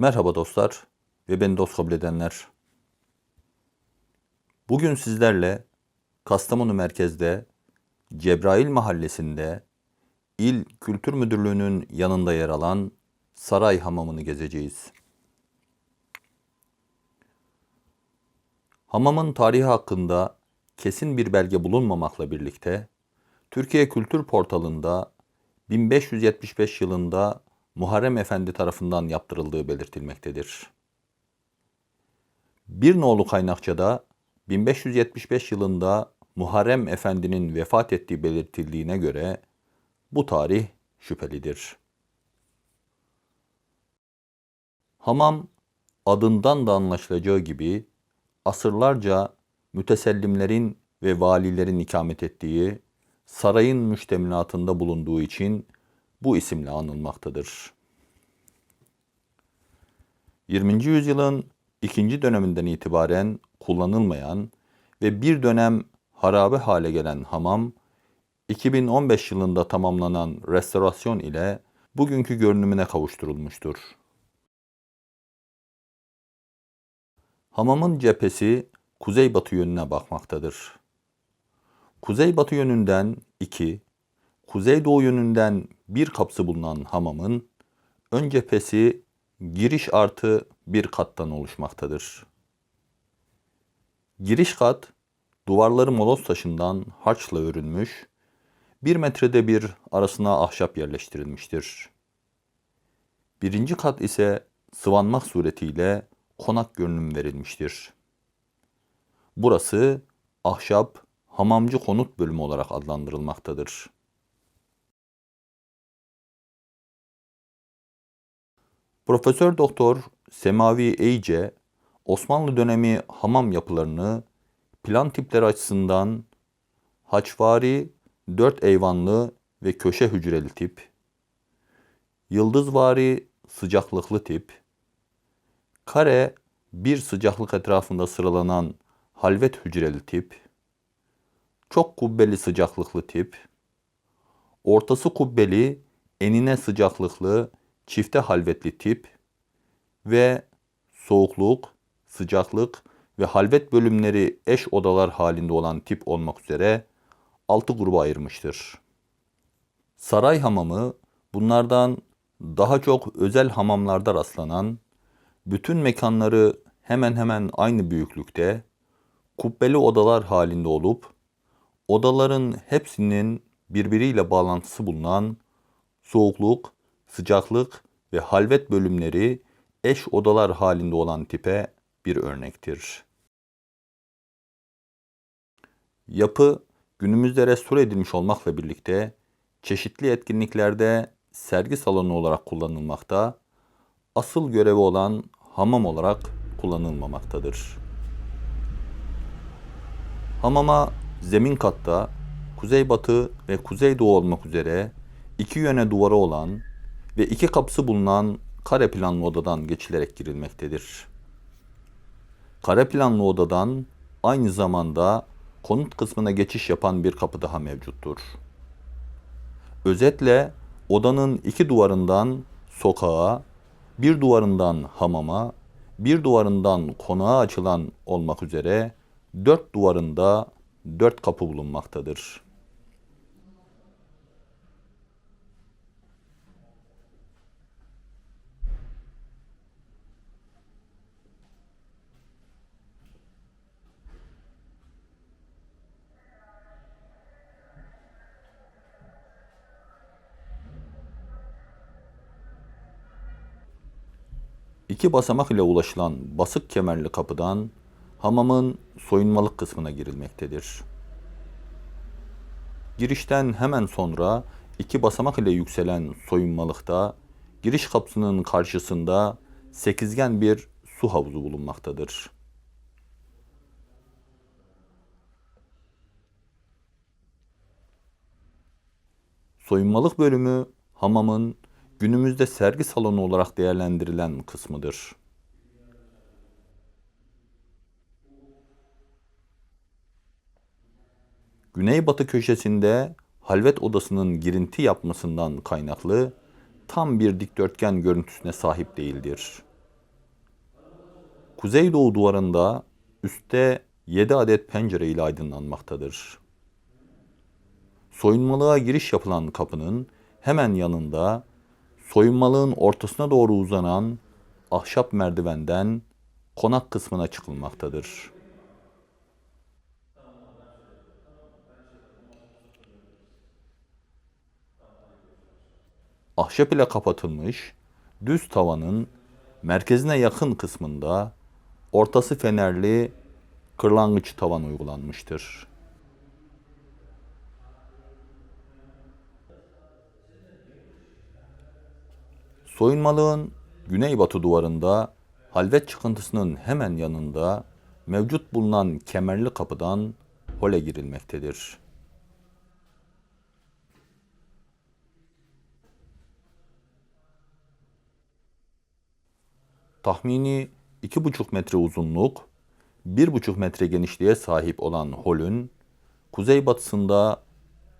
Merhaba dostlar ve beni dost kabul edenler. Bugün sizlerle Kastamonu merkezde Cebrail mahallesinde İl Kültür Müdürlüğü'nün yanında yer alan Saray Hamamı'nı gezeceğiz. Hamamın tarihi hakkında kesin bir belge bulunmamakla birlikte Türkiye Kültür Portalı'nda 1575 yılında Muharrem Efendi tarafından yaptırıldığı belirtilmektedir. Bir nolu kaynakçada 1575 yılında Muharrem Efendi'nin vefat ettiği belirtildiğine göre bu tarih şüphelidir. Hamam adından da anlaşılacağı gibi asırlarca mütesellimlerin ve valilerin ikamet ettiği sarayın müştemilatında bulunduğu için bu isimle anılmaktadır. 20. yüzyılın ikinci döneminden itibaren kullanılmayan ve bir dönem harabe hale gelen hamam, 2015 yılında tamamlanan restorasyon ile bugünkü görünümüne kavuşturulmuştur. Hamamın cephesi kuzeybatı yönüne bakmaktadır. Kuzeybatı yönünden iki, kuzeydoğu yönünden bir kapısı bulunan hamamın ön cephesi giriş artı bir kattan oluşmaktadır. Giriş kat duvarları moloz taşından harçla örülmüş, bir metrede bir arasına ahşap yerleştirilmiştir. Birinci kat ise sıvanmak suretiyle konak görünüm verilmiştir. Burası ahşap hamamcı konut bölümü olarak adlandırılmaktadır. Profesör Doktor Semavi Eyce, Osmanlı dönemi hamam yapılarını plan tipleri açısından haçvari, dört eyvanlı ve köşe hücreli tip, yıldızvari sıcaklıklı tip, kare bir sıcaklık etrafında sıralanan halvet hücreli tip, çok kubbeli sıcaklıklı tip, ortası kubbeli enine sıcaklıklı çifte halvetli tip ve soğukluk, sıcaklık ve halvet bölümleri eş odalar halinde olan tip olmak üzere altı gruba ayırmıştır. Saray hamamı bunlardan daha çok özel hamamlarda rastlanan, bütün mekanları hemen hemen aynı büyüklükte, kubbeli odalar halinde olup, odaların hepsinin birbiriyle bağlantısı bulunan soğukluk, sıcaklık ve halvet bölümleri eş odalar halinde olan tipe bir örnektir. Yapı günümüzde restore edilmiş olmakla birlikte çeşitli etkinliklerde sergi salonu olarak kullanılmakta, asıl görevi olan hamam olarak kullanılmamaktadır. Hamama zemin katta kuzeybatı ve kuzeydoğu olmak üzere iki yöne duvarı olan ve iki kapısı bulunan kare planlı odadan geçilerek girilmektedir. Kare planlı odadan aynı zamanda konut kısmına geçiş yapan bir kapı daha mevcuttur. Özetle odanın iki duvarından sokağa, bir duvarından hamama, bir duvarından konağa açılan olmak üzere dört duvarında dört kapı bulunmaktadır. İki basamak ile ulaşılan basık kemerli kapıdan hamamın soyunmalık kısmına girilmektedir. Girişten hemen sonra iki basamak ile yükselen soyunmalıkta giriş kapısının karşısında sekizgen bir su havuzu bulunmaktadır. Soyunmalık bölümü hamamın günümüzde sergi salonu olarak değerlendirilen kısmıdır. Güneybatı köşesinde halvet odasının girinti yapmasından kaynaklı tam bir dikdörtgen görüntüsüne sahip değildir. Kuzeydoğu duvarında üstte 7 adet pencere ile aydınlanmaktadır. Soyunmalığa giriş yapılan kapının hemen yanında soyunmalığın ortasına doğru uzanan ahşap merdivenden konak kısmına çıkılmaktadır. Ahşap ile kapatılmış düz tavanın merkezine yakın kısmında ortası fenerli kırlangıç tavan uygulanmıştır. Soyunmalığın güneybatı duvarında halvet çıkıntısının hemen yanında mevcut bulunan kemerli kapıdan hole girilmektedir. Tahmini 2,5 metre uzunluk, 1,5 metre genişliğe sahip olan holün kuzeybatısında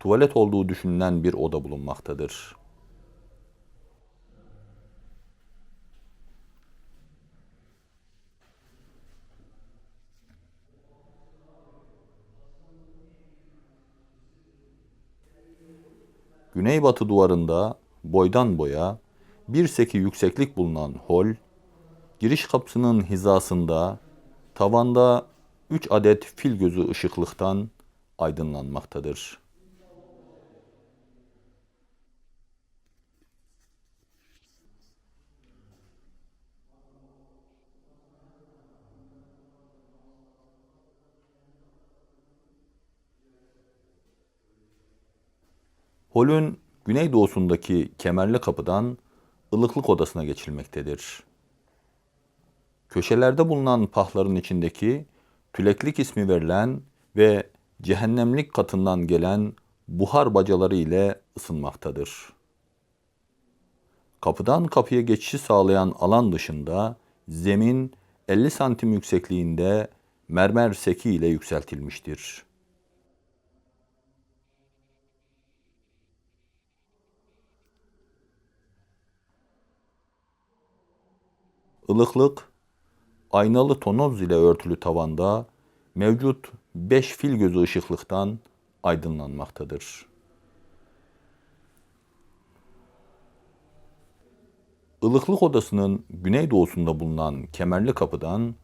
tuvalet olduğu düşünülen bir oda bulunmaktadır. Güneybatı duvarında boydan boya bir seki yükseklik bulunan hol, giriş kapısının hizasında tavanda 3 adet fil gözü ışıklıktan aydınlanmaktadır. Holün güneydoğusundaki kemerli kapıdan ılıklık odasına geçilmektedir. Köşelerde bulunan pahların içindeki tüleklik ismi verilen ve cehennemlik katından gelen buhar bacaları ile ısınmaktadır. Kapıdan kapıya geçişi sağlayan alan dışında zemin 50 santim yüksekliğinde mermer seki ile yükseltilmiştir. Ilıklık, aynalı tonoz ile örtülü tavanda mevcut 5 fil gözü ışıklıktan aydınlanmaktadır. Ilıklık odasının güneydoğusunda bulunan kemerli kapıdan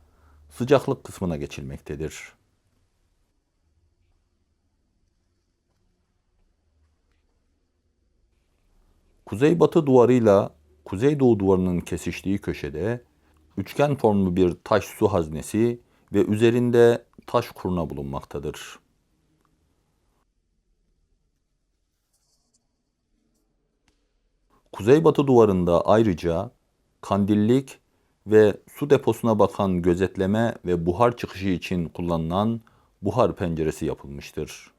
sıcaklık kısmına geçilmektedir. Kuzeybatı duvarıyla kuzeydoğu duvarının kesiştiği köşede üçgen formlu bir taş su haznesi ve üzerinde taş kurna bulunmaktadır. Kuzeybatı duvarında ayrıca kandillik ve su deposuna bakan gözetleme ve buhar çıkışı için kullanılan buhar penceresi yapılmıştır.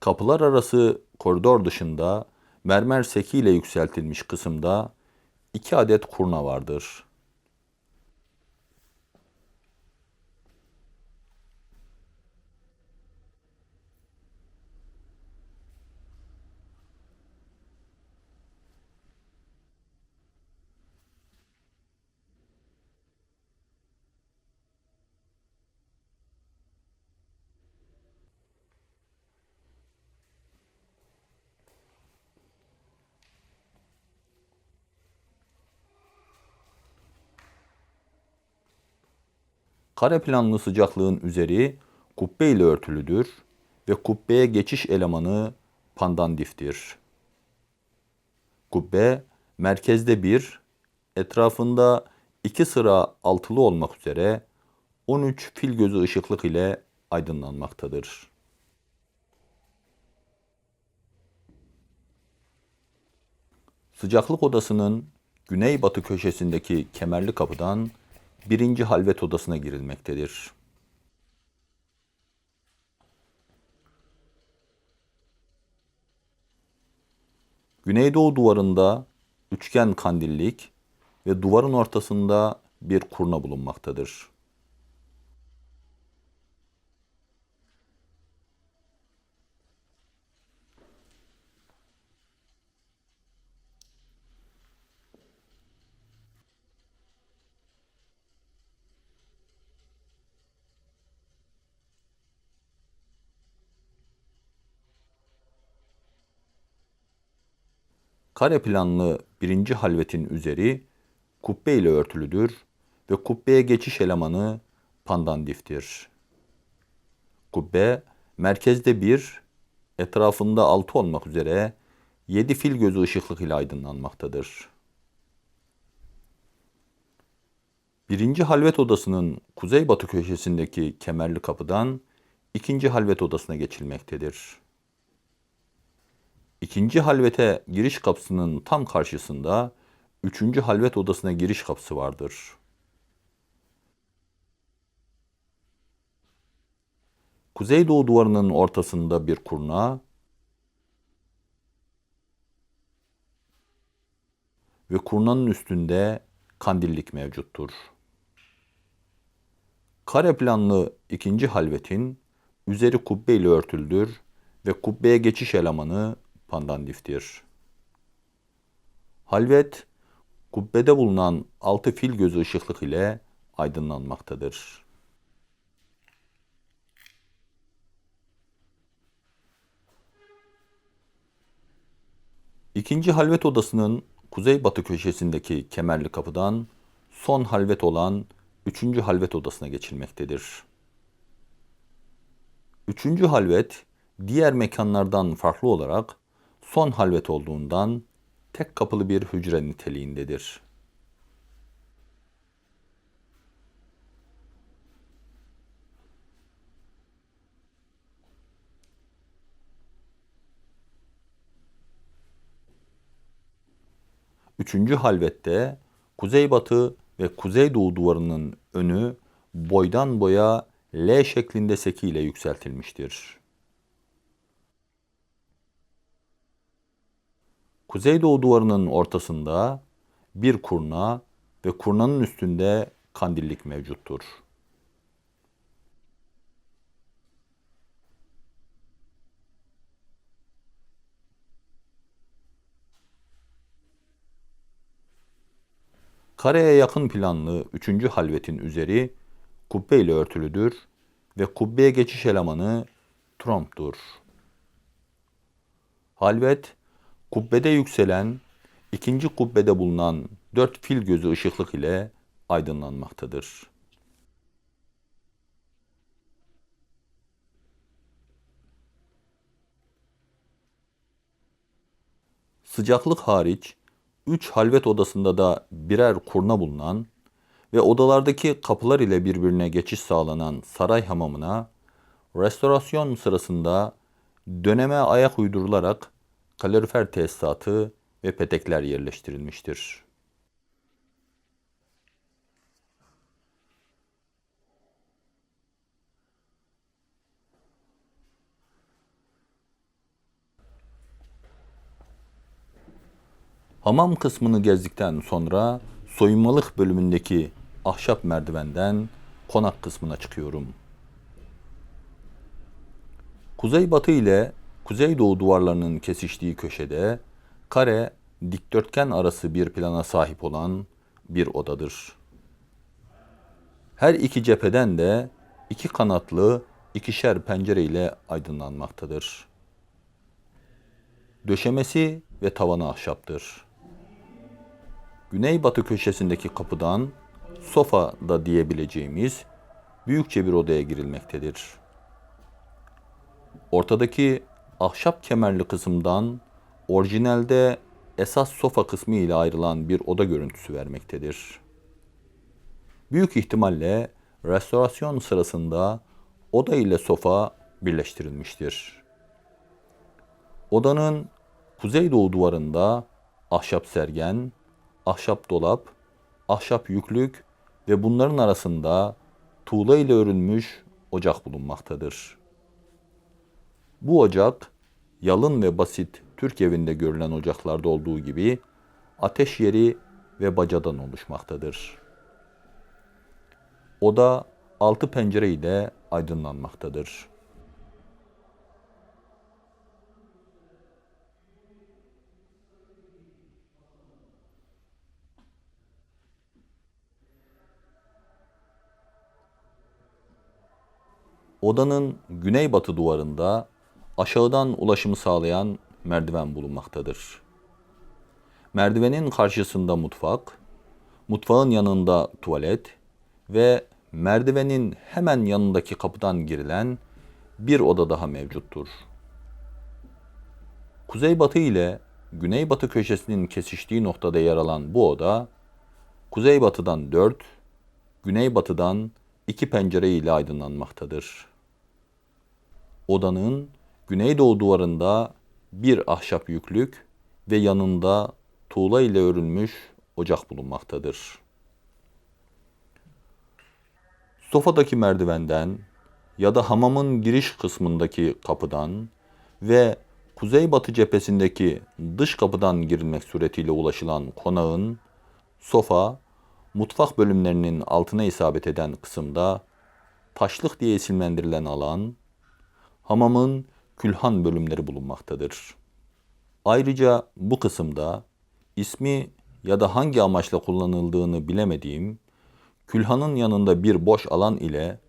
Kapılar arası koridor dışında mermer seki ile yükseltilmiş kısımda iki adet kurna vardır. Kare planlı sıcaklığın üzeri kubbe ile örtülüdür ve kubbeye geçiş elemanı pandandiftir. Kubbe merkezde bir, etrafında iki sıra altılı olmak üzere 13 fil gözü ışıklık ile aydınlanmaktadır. Sıcaklık odasının güneybatı köşesindeki kemerli kapıdan birinci halvet odasına girilmektedir. Güneydoğu duvarında üçgen kandillik ve duvarın ortasında bir kurna bulunmaktadır. Kare planlı birinci halvetin üzeri kubbe ile örtülüdür ve kubbeye geçiş elemanı pandandiftir. Kubbe merkezde bir, etrafında altı olmak üzere yedi fil gözü ışıklık ile aydınlanmaktadır. Birinci halvet odasının kuzeybatı köşesindeki kemerli kapıdan ikinci halvet odasına geçilmektedir. İkinci halvete giriş kapısının tam karşısında üçüncü halvet odasına giriş kapısı vardır. Kuzeydoğu duvarının ortasında bir kurna ve kurnanın üstünde kandillik mevcuttur. Kare planlı ikinci halvetin üzeri kubbe ile örtüldür ve kubbeye geçiş elemanı pandandiftir. Halvet, kubbede bulunan altı fil gözü ışıklık ile aydınlanmaktadır. İkinci halvet odasının kuzeybatı köşesindeki kemerli kapıdan son halvet olan üçüncü halvet odasına geçilmektedir. Üçüncü halvet diğer mekanlardan farklı olarak son halvet olduğundan tek kapılı bir hücre niteliğindedir. Üçüncü halvette kuzeybatı ve kuzeydoğu duvarının önü boydan boya L şeklinde seki ile yükseltilmiştir. Kuzeydoğu duvarının ortasında bir kurna ve kurnanın üstünde kandillik mevcuttur. Kareye yakın planlı üçüncü halvetin üzeri kubbe ile örtülüdür ve kubbeye geçiş elemanı tromptur. Halvet, kubbede yükselen, ikinci kubbede bulunan dört fil gözü ışıklık ile aydınlanmaktadır. Sıcaklık hariç üç halvet odasında da birer kurna bulunan ve odalardaki kapılar ile birbirine geçiş sağlanan saray hamamına restorasyon sırasında döneme ayak uydurularak kalorifer tesisatı ve petekler yerleştirilmiştir. Hamam kısmını gezdikten sonra soyunmalık bölümündeki ahşap merdivenden konak kısmına çıkıyorum. Kuzeybatı ile kuzeydoğu duvarlarının kesiştiği köşede kare dikdörtgen arası bir plana sahip olan bir odadır. Her iki cepheden de iki kanatlı ikişer pencere ile aydınlanmaktadır. Döşemesi ve tavanı ahşaptır. Güneybatı köşesindeki kapıdan sofa da diyebileceğimiz büyükçe bir odaya girilmektedir. Ortadaki ahşap kemerli kısımdan orijinalde esas sofa kısmı ile ayrılan bir oda görüntüsü vermektedir. Büyük ihtimalle restorasyon sırasında oda ile sofa birleştirilmiştir. Odanın kuzeydoğu duvarında ahşap sergen, ahşap dolap, ahşap yüklük ve bunların arasında tuğla ile örülmüş ocak bulunmaktadır. Bu ocak yalın ve basit Türk evinde görülen ocaklarda olduğu gibi ateş yeri ve bacadan oluşmaktadır. Oda altı pencere ile aydınlanmaktadır. Odanın güneybatı duvarında aşağıdan ulaşımı sağlayan merdiven bulunmaktadır. Merdivenin karşısında mutfak, mutfağın yanında tuvalet ve merdivenin hemen yanındaki kapıdan girilen bir oda daha mevcuttur. Kuzeybatı ile güneybatı köşesinin kesiştiği noktada yer alan bu oda, kuzeybatıdan 4, güneybatıdan 2 pencere ile aydınlanmaktadır. Odanın güneydoğu duvarında bir ahşap yüklük ve yanında tuğla ile örülmüş ocak bulunmaktadır. Sofadaki merdivenden ya da hamamın giriş kısmındaki kapıdan ve kuzeybatı cephesindeki dış kapıdan girilmek suretiyle ulaşılan konağın sofa, mutfak bölümlerinin altına isabet eden kısımda taşlık diye isimlendirilen alan, hamamın külhan bölümleri bulunmaktadır. Ayrıca bu kısımda ismi ya da hangi amaçla kullanıldığını bilemediğim külhanın yanında bir boş alan ile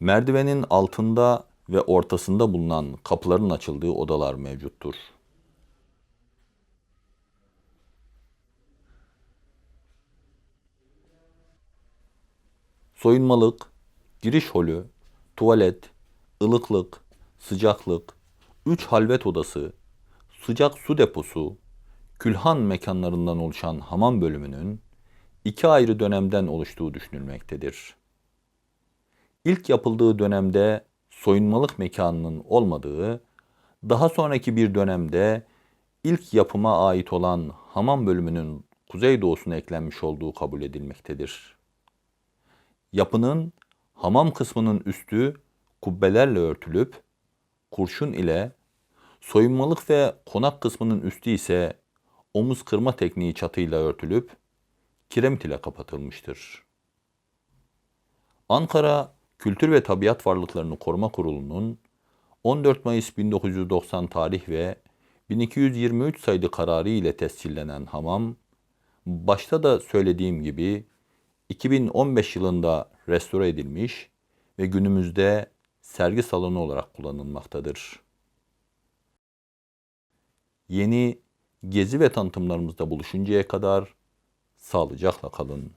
merdivenin altında ve ortasında bulunan kapıların açıldığı odalar mevcuttur. Soyunmalık, giriş holü, tuvalet, ılıklık, sıcaklık, üç halvet odası, sıcak su deposu, külhan mekanlarından oluşan hamam bölümünün iki ayrı dönemden oluştuğu düşünülmektedir. İlk yapıldığı dönemde soyunmalık mekanının olmadığı, daha sonraki bir dönemde ilk yapıma ait olan hamam bölümünün kuzeydoğusuna eklenmiş olduğu kabul edilmektedir. Yapının hamam kısmının üstü kubbelerle örtülüp kurşun ile, soyunmalık ve konak kısmının üstü ise omuz kırma tekniği çatıyla örtülüp kiremit ile kapatılmıştır. Ankara Kültür ve Tabiat Varlıklarını Koruma Kurulu'nun 14 Mayıs 1990 tarih ve 1223 sayılı kararı ile tescillenen hamam, başta da söylediğim gibi 2015 yılında restore edilmiş ve günümüzde sergi salonu olarak kullanılmaktadır. Yeni gezi ve tanıtımlarımızda buluşuncaya kadar sağlıcakla kalın.